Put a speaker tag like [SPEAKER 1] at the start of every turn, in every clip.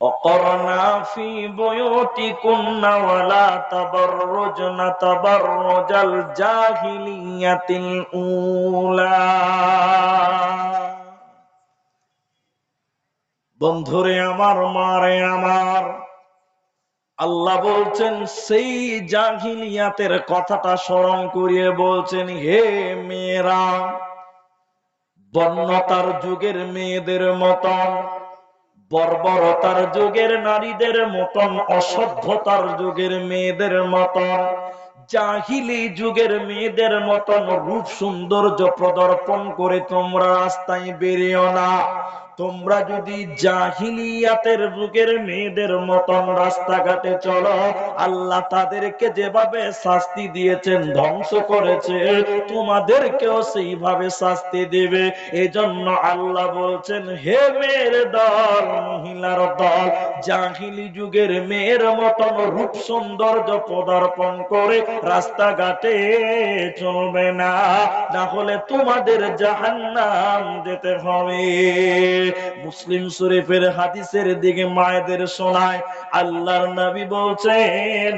[SPEAKER 1] وقرنا في بيوتكن ولا تبرجن تبرج الجاهلية الأولى বন্ধুরে আমার মারে আমার আল্লাহ বলছেন সেই জাহিলিয়াতের কথাটা স্মরণ করিয়ে বলছেন হে মেয়েরা বন্যতার যুগের মেয়েদের মতন বর্বরতার যুগের নারীদের মতন, অসভ্যতার যুগের মেয়েদের মতন, জাহিলি যুগের মেয়েদের মতন রূপ সৌন্দর্য প্রদর্পণ করে তোমরা রাস্তায় বেরিও না। তোমরা যদি জাহিলিয়াতের যুগের মেয়েদের মতন রাস্তাঘাটে চলো, আল্লাহ তাদেরকে যেভাবে শাস্তি দিয়েছেন, ধ্বংস করেছে, তোমাদেরকেও সেইভাবে শাস্তি দেবে। এজন্য আল্লাহ বলছেন, হে মেয়ের দল, মহিলার দল, জাহিলি যুগের মেয়ের মতন রূপ সৌন্দর্য প্রদর্পণ করে রাস্তাঘাটে চলবে না না হলে তোমাদের জাহান্নাম যেতে হবে। মুসলিম শরীফের হাদিসের দিকে মায়েদের শোনায়, আল্লাহর নবী বলছেন,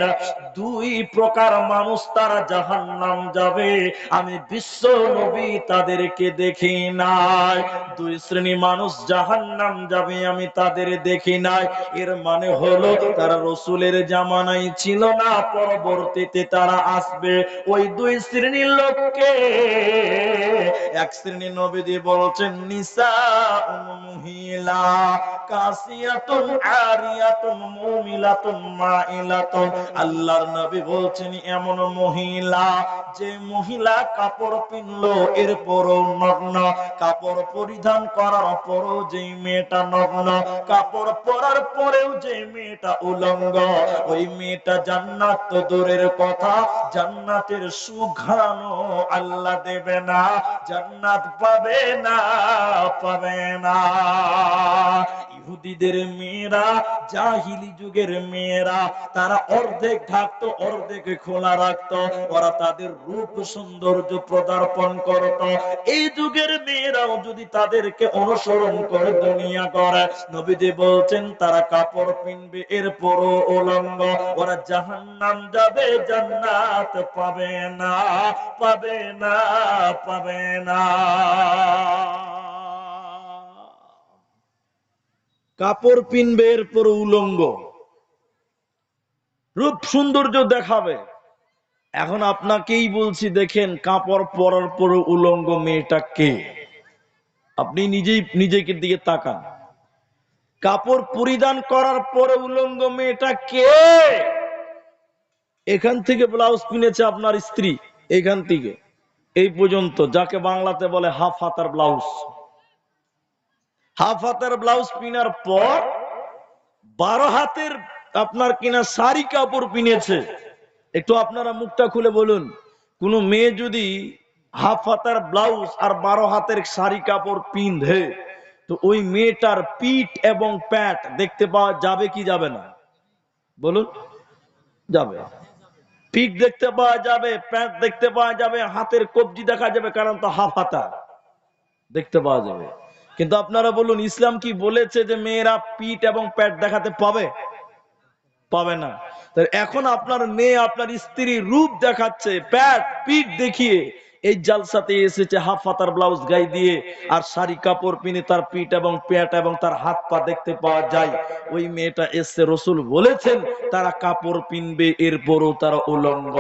[SPEAKER 1] দুই প্রকার মানুষ তারা জাহান্নাম যাবে। আমি বিশ্ব নবী তাদেরকে দেখি নাই। দুই শ্রেণি মানুষ জাহান্নাম যাবে, আমি তাদের দেখি নাই। এর মানে হলো, তারা রসুলের জামানাই ছিল না, পরবর্তীতে তারা আসবে। ওই দুই শ্রেণির লোককে এক শ্রেণি নবীজি বলছেন, নিসা মহিলা আল্লাহর নবী বলছেন, এমন মহিলা, যে মহিলা কাপড় এরপরও নগ্ন। কাপড় পরিধান করার পরও যে মেয়েটা নগ্ন, কাপড় পরার পরেও যে মেয়েটা উলঙ্গ। ওই মেয়েটা জান্নাত তো দূরের কথা, জান্নাতের সুঘ্রাণও আল্লাহ দেবে না। জান্নাত পাবে না পাবে না। ইহুদিদের মেয়েরা, জাহিলি যুগের মেয়েরা, তারা অর্ধেক ঢাকতো, অর্ধেক খোলা রাখতো। ওরা তাদের রূপ সৌন্দর্য প্রদর্পণ করত। এই যুগের মেয়েরাও যদি তাদেরকে অনুসরণ করে দুনিয়া করে নবীজি বলছেন, তারা কাপড় পিনবে, এরপরও উলঙ্গ। ওরা জাহান্নাম যাবে, জান্নাত পাবে না পাবে না পাবে না। কাপড় পিনবে, এরপর উলঙ্গ। রূপ সৌন্দর্য দেখাবে। এখন আপনাকেই বলছি, দেখেন, কাপড় পরার পর উলঙ্গ মেয়েটা কে? আপনি নিজেই, নিজেকে দিকে তাকান। কাপড় পরিধান করার পরে উলঙ্গ মেয়েটা কে? এখান থেকে ব্লাউজ কিনেছে আপনার স্ত্রী, এখান থেকে। এই পর্যন্ত, যাকে বাংলাতে বলে হাফ হাতার ব্লাউজ। হাফ হাতের ব্লাউজ পিনার পর বারো হাতের আপনার কিনা শাড়ি কাপড় পিনেছে। একটু আপনারা মুখটা খুলে বলুন। কোন মেয়ে যদি হাফ হাতের ব্লাউজ আর বারো হাতের শাড়ি কাপড় পিন্ধে, তো ওই মেয়েটার পিঠ এবং প্যাট দেখতে পাওয়া যাবে কি যাবে না? বলুন, যাবে। পিঠ দেখতে পাওয়া যাবে, প্যাট দেখতে পাওয়া যাবে, হাতের কবজি দেখা যাবে, কারণ তো হাফ হাতা। দেখতে পাওয়া যাবে। কিন্তু আপনারা বলুন, ইসলাম কি বলেছে যে মেয়েরা পিঠ এবং প্যাট দেখাতে পাবে? পাবে না। এখন আপনার মেয়ে, আপনার স্ত্রী রূপ দেখাচ্ছে, প্যাট, পিঠ দেখিয়ে এই জালসাতে এসেছে হাফ হাতার ব্লাউজ গায়ে দিয়ে, আর শাড়ি কাপড় পিনে তার পিঠ এবং প্যাট এবং তার হাত পা দেখতে পাওয়া যায়। ওই মেয়েটা এসছে, রসুল বলেছেন, তারা কাপড় পিনবে, এরপরও তারা উলঙ্গ।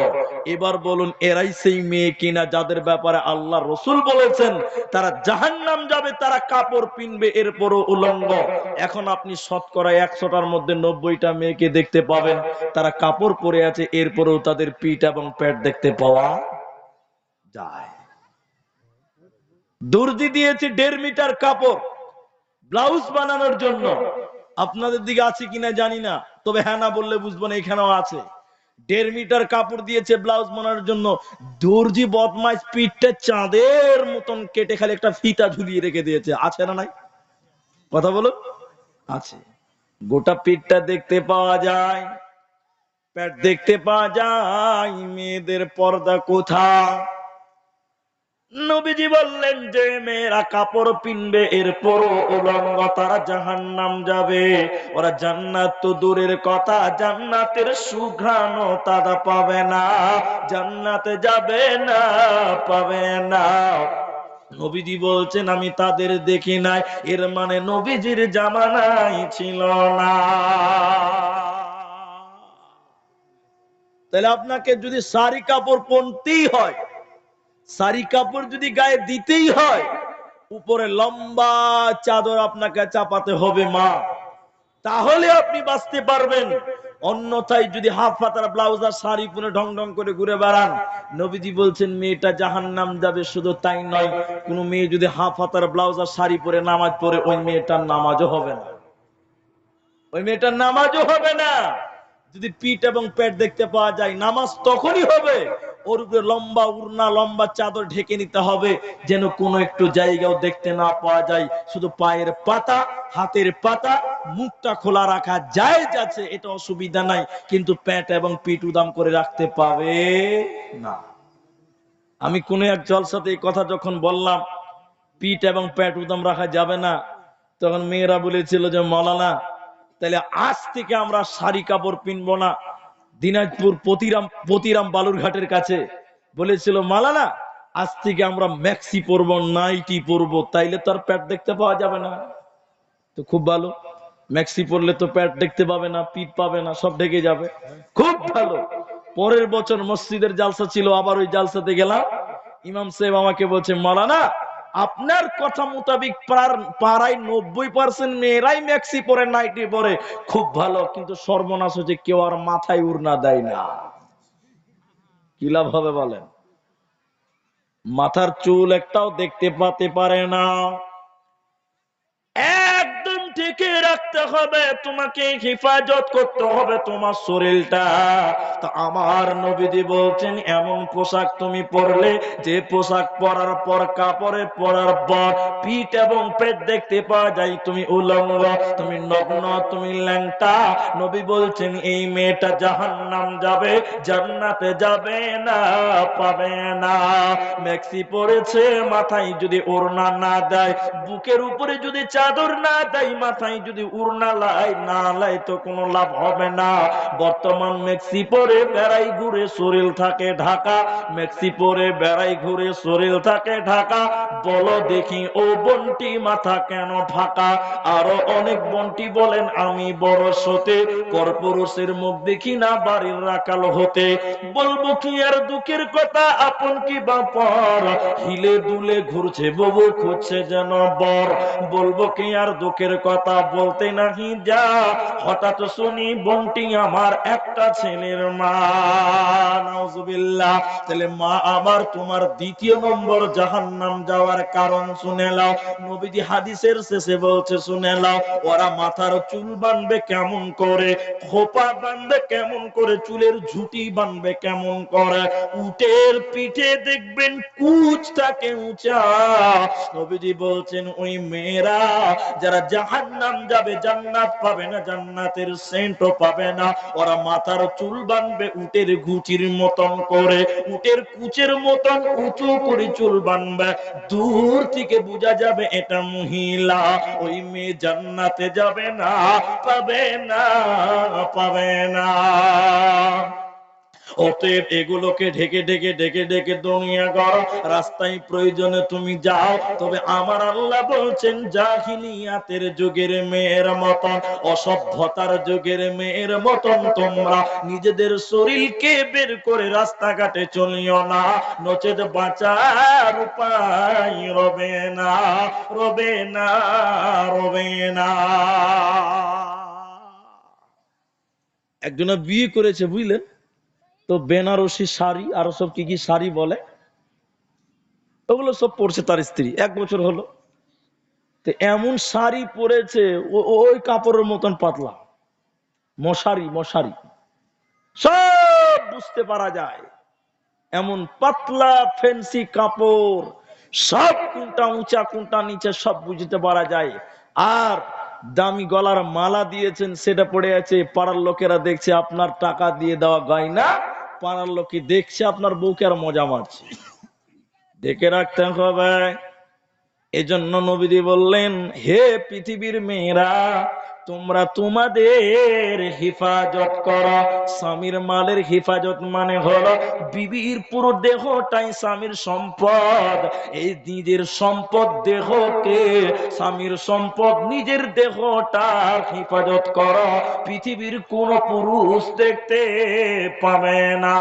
[SPEAKER 1] এবার বলুন, এরাই সেই মেয়ে কিনা যাদের ব্যাপারে আল্লাহ রসুল বলেছেন, তারা জাহান্নাম যাবে, তারা কাপড় পিনবে, এরপরও উলঙ্গ। এখন আপনি শতকরা একশোটার মধ্যে নব্বইটা মেয়েকে দেখতে পাবেন, তারা কাপড় পরে আছে, এরপরেও তাদের পিঠ এবং প্যাট দেখতে পাওয়া দর্জি দেড় মিটার কাপড়, ব্লাউজ বানানোর জন্য। আপনাদের দিকে আছে কিনা জানি না, তবে হ্যাঁ না বললে বুঝব না, এখানেও আছে। দেড় মিটার কাপড় দিয়েছে ব্লাউজ বানানোর জন্য। দর্জি বদমাইশ পিঠটা চাঁদের মতন কেটে খালি একটা ফিতা ঝুলিয়ে রেখে দিয়েছে। আছে না নাই? কথা বলো আছে। গোটা পিঠটা দেখতে পাওয়া যায়। প্যাট দেখতে পাওয়া যায়। মেয়েদের পর্দা কোথা? নবীজি বললেন, যে মেয়েরা কাপড় পিনবে, এরপরও উলঙ্গ তারা জাহান নাম যাবে। ওরা জান্নাত তো দূরের কথা, জান্নাতের সুঘ্রাণও তারা পাবে না, জান্নাতে যাবে না, পাবে না। নবীজি বলছেন, আমি তাদের দেখি নাই, এর মানে নবীজির জামানাই ছিল না। তাহলে আপনাকে যদি শাড়ি কাপড় পনতেই হয় শাড়ি কাপড় যদি গায়ে দিতেই হয়, উপরে লম্বা চাদর আপনাকে চাপাতে হবে মা। তাহলে আপনি বাঁচতে পারবেন। অন্যথায় যদি হাফ পাতার ব্লাউজ আর শাড়ি পরে ঢং ঢং করে ঘুরে বেড়ান, নবীজি বলছেন, মেয়েটা জাহান নাম যাবে শুধু তাই নয়, কোন মেয়ে যদি হাফ হাতার ব্লাউজ আর শাড়ি পরে নামাজ পড়ে, ওই মেয়েটার নামাজও হবে না। ওই মেয়েটার নামাজও হবে না। যদি পিঠ এবং পেট দেখতে পাওয়া যায়, নামাজ তখনই হবে ওর উপরে লম্বা উড়না, লম্বা চাদর ঢেকে নিতে হবে, যেন কোনো একটু জায়গাও দেখতে না পাওয়া যায়। শুধু পায়ের পাতা, হাতের পাতা, মুখটা খোলা রাখা যায় যাচ্ছে, এটা অসুবিধা নাই। কিন্তু প্যাট এবং পিঠ উদাম করে রাখতে পাবে না। আমি কোনো এক জলসাতে এই কথা যখন বললাম, পিঠ এবং প্যাট উদাম রাখা যাবে না, তখন মেয়েরা বলেছিল যে, মলানা, তাহলে আজ থেকে আমরা শাড়ি কাপড় পিনবো না। দিনাজপুর পতিরাম পতিরাম বালুরঘাটের কাছে বলেছিল, মালানা, আজ থেকে আমরা ম্যাক্সি পরবো, নাইটি পরবো, তাইলে তো আর প্যাট দেখতে পাওয়া যাবে না। তো খুব ভালো, ম্যাক্সি পরলে তো প্যাট দেখতে পাবে না, পিঠ পাবে না, সব ঢেকে যাবে। খুব ভালো, পরের বছর মসজিদের জালসা ছিল, আবার ওই জালসাতে গেলাম। ইমাম সাহেব আমাকে বলছে, মালানা আপনার কথা মোতাবিক পাড়ায় নব্বই পার্সেন্ট মেয়েরাই ম্যাক্সি পরে, নাইটি পরে। খুব ভালো, কিন্তু সর্বনাশ হচ্ছে কেউ আর মাথায় উড়না দেয় না। কি লাভ হবে বলেন? মাথার চুল একটাও দেখতে পাতে পারে না। টিকে রাখতে হবে, তোমাকে হেফাজত করতে হবে তোমার শরীরটা। তা আমার নবীজি বলছেন, এমন পোশাক তুমি পরলে, যে পোশাক পরার পর কাপড়ে পরার পর পিঠ এবং পেট দেখতে পাওয়া যায়, তুমি উলঙ্গ, তুমি নগ্ন, তুমি ল্যাংটা। নবী বলছেন, এই মেয়েটা জাহান্নাম যাবে, জান্নাতে যাবে না, পাবে না। ম্যাক্সি পরেছে, মাথায় যদি ওড়না না দেয়, বুকের উপরে যদি চাদর না দেয় মাথায় যদি উড়না লাই না লাই তো কোনো লাভ হবে না। বর্তমান মেক্সি পরে বেড়াই ঘুরে শরীর থাকে ঢাকা। মেক্সি পরে বেড়াই ঘুরে শরীর থাকে ঢাকা। বলো দেখি ও বন্টি মাথা কেন আরও অনেক বন্টি বলেন আমি বড় সতে পরপুরুষের মুখ দেখি না বাড়ির রাকাল হতে। বলব কি আর দুঃখের কথা, আপন কি বাপর হিলে দুলে ঘুরছে ববু খুঁজছে যেন বর। বলব কি আর দুঃখের কথা বলতে নাহি যা, হঠাৎ শুনি বন্টি আমার একটা ছেলের মা। তাহলে মা আমার তোমার দ্বিতীয় নম্বর জাহান্নাম যাওয়ার কারণ শুনে নাও। নবীজি হাদিসের শেষে বলছে, শুনে নাও, ওরা মাথার চুল বানবে কেমন করে, খোপা বানবে কেমন করে, চুলের ঝুটি বানবে কেমন করে, উটের পিঠে দেখবেন কুচ থাকে উঁচা। নবীজি বলছেন, ওই মেয়েরা যারা জাহান্নাম যাবে, জান্নাত পাবে না, জান্নাতের সেন্টও পাবে না। ওরা মাথার চুল বানবে উটের ঘুচির মতন করে, উটের কুচের মতন উঁচু করে চুল বানবে। দূর থেকে বোঝা যাবে এটা মহিলা, ওই মেয়ে জান্নাতে যাবে না, পাবে না পাবে না। অতএব এগুলোকে ঢেকে ঢেকে ঢেকে ঢেকে দুনিয়া কর রাস্তায় প্রয়োজনে তুমি যাও, তবে আমার আল্লাহ বলছেন, জাহিলিয়াতের যুগের মেয়ের মতন, অসভ্যতার যুগের মেয়ের মতন তোমরা নিজেদের শরীরকে বের করে রাস্তাঘাটে চলিও না। নচেত বাঁচার উপায় রবে না রবে না রবে না। একজনা বিয়ে করেছে, বুঝলেন? তো বেনারসি শাড়ি আর সব কি কি শাড়ি বলে? ওগুলো সব পরছে তার স্ত্রী, এক বছর হলো। তো এমন শাড়ি পরেছে ওই কাপড়ের মতন পাতলা। মশারি মশারি। সব বুঝতে পারা যায়। এমন পাতলা ফেন্সি কাপড়, সব কোনটা উঁচা, কোনটা নিচে, সব বুঝতে পারা যায়। আর দামি গলার মালা দিয়েছেন, সেটা পড়ে আছে, পাড়ার লোকেরা দেখছে, আপনার টাকা দিয়ে দেওয়া গয়না। পাড়ার লোকে দেখছে আপনার বউকে আর মজা মারছে। দেখে রাখতে হবে। এজন্য নবীজি বললেন, হে পৃথিবীর মেয়েরা তোমরা তোমাদের হেফাজত করো। স্বামীর মালের হেফাজত মানে হলো বিবির পুরো দেহটাই স্বামীর সম্পদ। এই নিজের সম্পদ দেহকে স্বামীর সম্পদ নিজের দেহটার হেফাজত করো। পৃথিবীর কোন পুরুষ দেখতে পাবে না।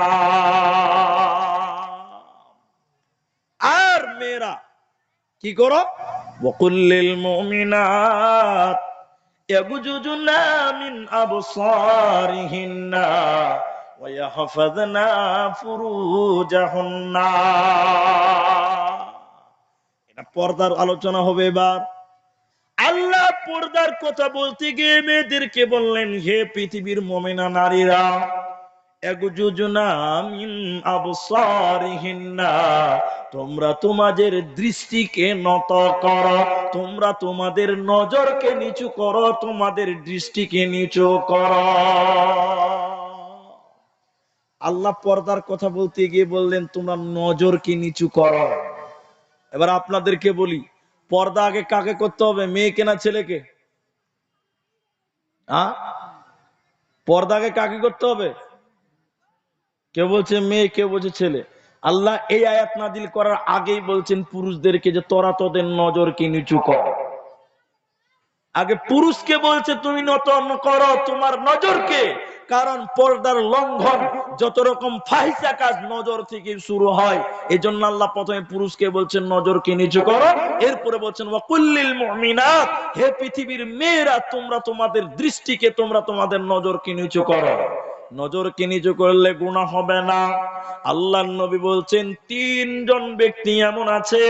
[SPEAKER 1] আর মেয়েরা, কি করো? বকুল্লিল মুমিনাত। এটা পর্দার আলোচনা হবে এবার। আল্লাহ পর্দার কথা বলতে গিয়ে মেয়েদেরকে বললেন, হে পৃথিবীর মমিনা নারীরা তোমরা তোমাদের দৃষ্টিকে নত করো, তোমরা তোমাদের নজরকে নিচু করো, তোমাদের দৃষ্টিকে নিচু করো। আল্লাহ পর্দার কথা বলতে গিয়ে বললেন, তোমরা নজরকে নিচু করো। এবার আপনাদেরকে বলি, পর্দা আগে কাকে করতে হবে, মেয়েকে না ছেলেকে? হ্যাঁ পর্দা আগে কাকে করতে হবে? কেউ বলছে মেয়ে, কেউ বলছে ছেলে। আল্লাহ এই আয়াত নাদিল করার আগেই বলছেন পুরুষদেরকে যে তোরা তোদের নজরকে নিচু কর। আগে পুরুষকে বলছে, তুমি নতন করো তোমার নজরকে কারণ পর্দার লঙ্ঘন, যত রকম ফাহিসা কাজ নজর থেকে শুরু হয় এই জন্য আল্লাহ প্রথমে পুরুষকে বলছেন নজরকে নিচু করো। এরপরে বলছেন ওয়াকুল্লিল মুমিনাত। হে পৃথিবীর মেয়েরা, তোমরা তোমাদের দৃষ্টিকে, তোমরা তোমাদের নজরকে নিচু করো। নজরকে নিচু করলে গুণা হবে না। আল্লাহ নবী বলছেন তিনজন ব্যক্তি এমন আছে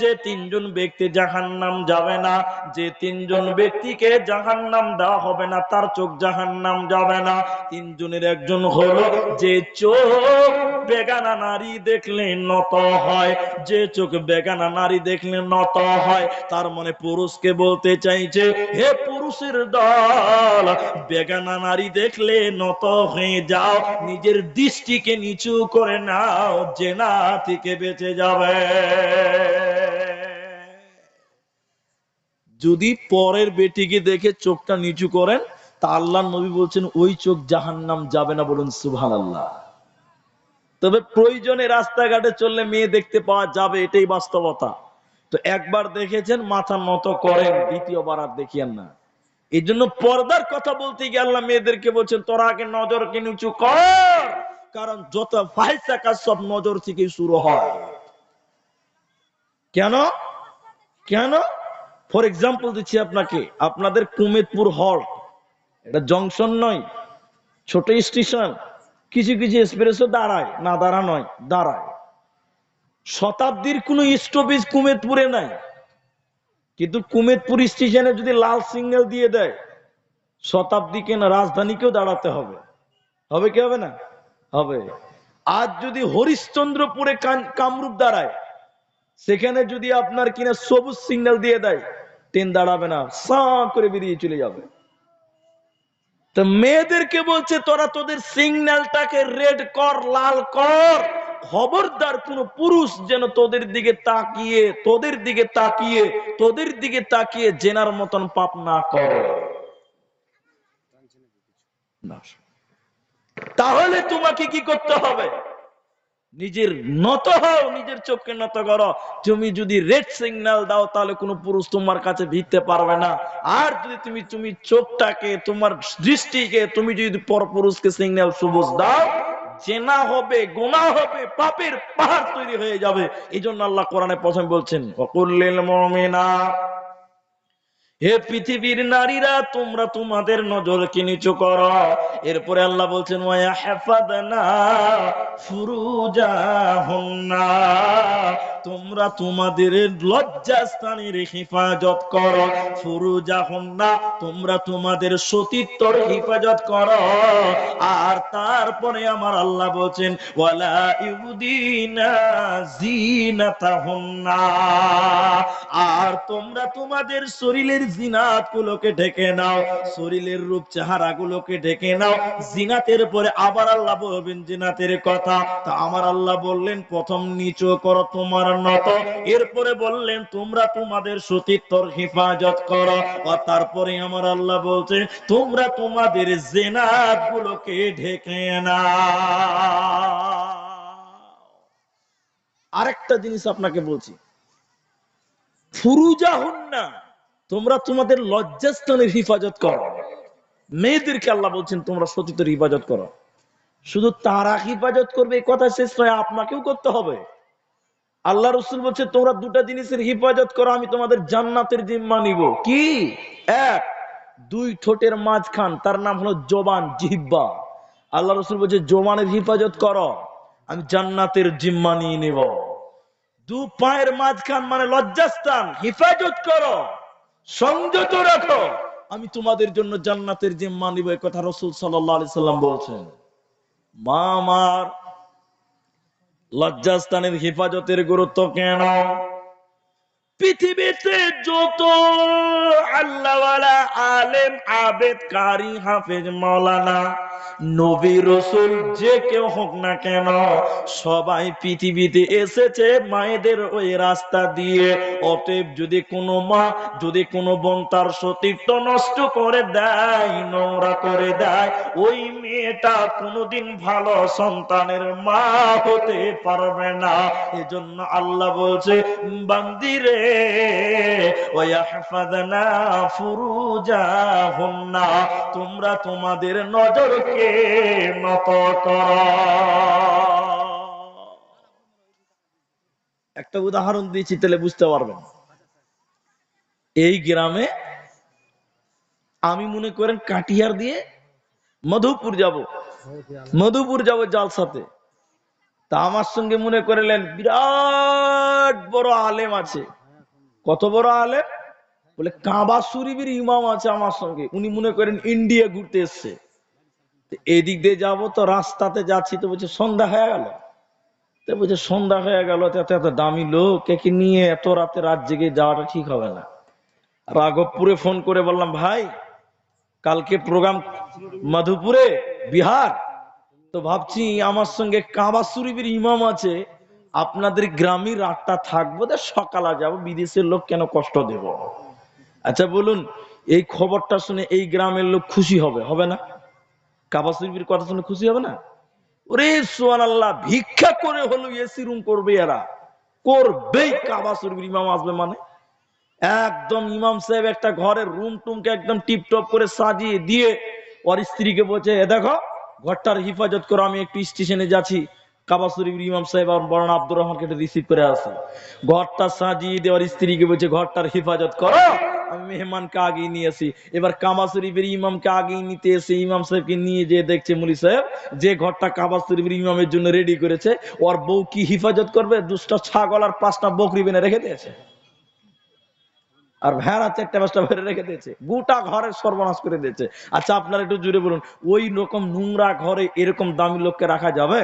[SPEAKER 1] যে তিনজন ব্যক্তি জাহান নাম যাবে না, যে তিনজন ব্যক্তিকে জাহান নাম দেওয়া হবে না, তার চোখ জাহান নাম যাবে না। তিনজনের একজন হলো, যে চোখ বেগানা নারী দেখলে নত হয়, যে চোখ বেগানা নারী দেখলে নত হয়, তার মানে পুরুষকে বলতে চাইছে, হে পুরুষের দল, বেগানা নারী দেখলে নত হয়ে যাও, নিজের দৃষ্টিকে নিচু করে নাও, জেনা থেকে বেঁচে যাবে। যদি পরের বেটিকে দেখে চোখটা নিচু করেন, তা আল্লাহ নবী বলছেন, ওই চোখ জাহান্নাম যাবে না বলুন সুভান আল্লাহ তবে প্রয়োজনে রাস্তাঘাটে চললে মেয়ে দেখতে পাওয়া যাবে, এটাই বাস্তবতা। তো একবার দেখেছেন, মাথা নত করেন, দ্বিতীয়বার আর দেখিয়েন না। এই জন্য পর্দার কথা বলতে গিয়ে আল্লাহ মেয়েদেরকে বলছেন, তোরা আগে নজরকে নিচু কর, কারণ যত ফাইসা কাজ সব নজর থেকে শুরু হয়। কেন? কেন? ফর এক্সাম্পল দিচ্ছি আপনাকে, আপনাদের কুমেদপুর হল এটা জংশন নয়, ছোট স্টেশন কিছু কিছু এক্সপ্রেসও দাঁড়ায়, না দাঁড়া নয়, দাঁড়ায়। শতাব্দীর কোন স্টপেজ কুমেদপুরে নাই, কিন্তু কুমেদপুর স্টেশনে যদি লাল সিগন্যাল দিয়ে দেয় শতাব্দীকে না রাজধানীকেও দাঁড়াতে হবে। হবে কি হবে না? হবে। আজ যদি হরিশ্চন্দ্রপুরে কামরূপ দাঁড়ায় সেখানে যদি আপনার কিনা সবুজ সিগন্যাল দিয়ে দেয়, ট্রেন দাঁড়াবে না, সা করে বেরিয়ে চলে যাবে। তো মেয়েদেরকে বলছে, তোরা তোদের সিগন্যালটাকে রেড কর, লাল কর। খবরদার কোন পুরুষ যেন তোদের দিকে তাকিয়ে, তোদের দিকে তাকিয়ে, তোদের দিকে তাকিয়ে জেনার মতন পাপ না করে। তাহলে তোমাকে কি করতে হবে? নিজের নত হও, নিজের চোখকে নত করো। তুমি যদি রেড সিগন্যাল দাও, তাহলে কোনো পুরুষ তোমার কাছে ভিড়তে পারবে না। আর যদি তুমি তুমি চোখটাকে, তোমার দৃষ্টিকে, তুমি যদি পর পুরুষকে সিগন্যাল সবুজ দাও, জেনা হবে, গোনা হবে, পাপের পাহাড় তৈরি হয়ে যাবে। এই জন্য আল্লাহ কোরআনে প্রথমে বলছেন অকুল্লিল মুমিনা হে পৃথিবীর নারীরা তোমরা তোমাদের নজরকে নিচু করো? এরপরে আল্লাহ বলছেন ওয়া হাফাদনা ফুরুজাহুন্না তোমরা তোমাদের লজ্জাস্থানের হেফাজত করো। ফুরুজাহুন্না তোমরা তোমাদের সতীত্বর হেফাজত করো। আর তারপরে আমার আল্লাহ বলছেন, ওয়ালা ইউদিনা জিনাতাহুন্না আর তোমরা তোমাদের শরীরের জিনাত গুলোকে ঢেকে নাও, শরীরের রূপ চেহারা গুলোকে ঢেকে নাও। জিনাতের পরে আবার আল্লাহ বলবেন, জিনাতের কথা। তা আমার আল্লাহ বললেন, প্রথম নিচু করো তোমার নত এরপরে বললেন, তোমরা তোমাদের সতীত্বর হেফাজত করো। আর তারপরে আমার আল্লাহ বলছে, তোমরা তোমাদের জেনাত গুলোকে ঢেকে না আরেকটা জিনিস আপনাকে বলছি। ফুরুজা হন না তোমরা তোমাদের লজ্জাস্থানের হিফাজত করো। মেয়েদেরকে আল্লাহ বলছেন, তোমরা সতীতের হিফাজত করো। শুধু তারা হিফাজত করবে, এই কথা শেষ নয়, আপনাকেও করতে হবে। আল্লাহ রসুল বলছে, তোমরা দুটা জিনিসের হিফাজত করো, আমি তোমাদের জান্নাতের জিম্মা নিব। কি? এক, দুই ঠোঁটের মাঝখান, তার নাম হলো জবান জিহ্বা। আল্লাহ রসুল বলছে, জবানের হিফাজত করো, আমি জান্নাতের জিম্মা নিয়ে নিব। দু পায়ের মাঝখান মানে লজ্জাস্থান, হিফাজত করো, সংযত রাখো, আমি তোমাদের জন্য জান্নাতের জিম্মা নিব এই কথা রসুল সাল্লাম বলছেন। মা, আমার লজ্জাস্থানের হেফাজতের গুরুত্ব কেন? পৃথিবীতে যত আল্লাহওয়ালা আলেম আবেদ কারি হাফেজ, মাওলানা, নবী, রসুল, যে কেউ হোক না কেন, সবাই পৃথিবীতে এসেছে মায়েদের ওই রাস্তা দিয়ে। অতএব যদি কোনো মা, যদি কোনো বোন তার সতীত্ব নষ্ট করে দেয়, নোংরা করে দেয়, ওই মেয়েটা কোনোদিন ভালো সন্তানের মা হতে পারবে না। এজন্য আল্লাহ বলছে, বান্দিরে তোমরা তোমাদের নজরকে নত করো। একটা উদাহরণ দিয়েছি, তাহলে বুঝতে পারবেন। এই গ্রামে আমি মনে করেন কাটিয়ার দিয়ে মধুপুর যাব। মধুপুর যাব জালসাতে। তা আমার সঙ্গে মনে করলেন, বিরাট বড় আলেম আছে। কত বড় আলেম? বলে, কাবা শরীফের ইমাম আছে আমার সঙ্গে, উনি মনে করেন ইন্ডিয়া ঘুরতে এসছে। এদিক দিয়ে যাব তো রাস্তাতে যাচ্ছি, তো বলছে, সন্ধ্যা হয়ে গেল। তো বলছে, সন্ধ্যা হয়ে গেল এত এত দামি লোক, একে নিয়ে এত রাতে রাত জেগে যাওয়াটা ঠিক হবে না। রাঘবপুরে ফোন করে বললাম, ভাই, কালকে প্রোগ্রাম মধুপুরে, বিহার? তো ভাবছি, আমার সঙ্গে কাবা শরীফের ইমাম আছে আপনাদের গ্রামে রাতটা থাকব সকালে যাব, বিদেশের লোক কেন কষ্ট দেব? আচ্ছা বলুন, এই খবরটা শুনে এই গ্রামের লোক খুশি হবে হবে না? কাবা শরীফের কথা শুনে খুশি হবে না? ওরে সোয়ান আল্লাহ ভিক্ষা করে হলো এসি রুম করবে এরা। করবেই কাবা শরীফের ইমাম আসবে মানে। একদম ইমাম সাহেব একটা ঘরের রুম টুমকে একদম টিপটপ করে সাজিয়ে দিয়ে, ওর স্ত্রীকে বলছে, এ দেখো, ঘরটার হেফাজত করো, আমি একটু স্টেশনে যাচ্ছি। কাবা ইমাম সাহেব রিসিভ করে আসে ঘরটা সাজিয়ে দেওয়ার স্ত্রীকে বলছে, ঘরটার হেফাজত এবার ইমামকে নিতে এসে ইমাম সাহেবকে নিয়ে দেখছে মুলি সাহেব, যে ঘরটা ইমামের জন্য রেডি করেছে, ওর বউ কি হেফাজত করবে? দুষ্টা ছাগল আর পাঁচটা বকরি বেনে রেখে দিয়েছে। আর ভেড়া চারটা পাঁচটা ভেড়ে রেখে দিয়েছে। গোটা ঘরের সর্বনাশ করে দিয়েছে। আচ্ছা আপনারা একটু জুড়ে বলুন, ওই রকম নোংরা ঘরে এরকম দামি লোককে রাখা যাবে?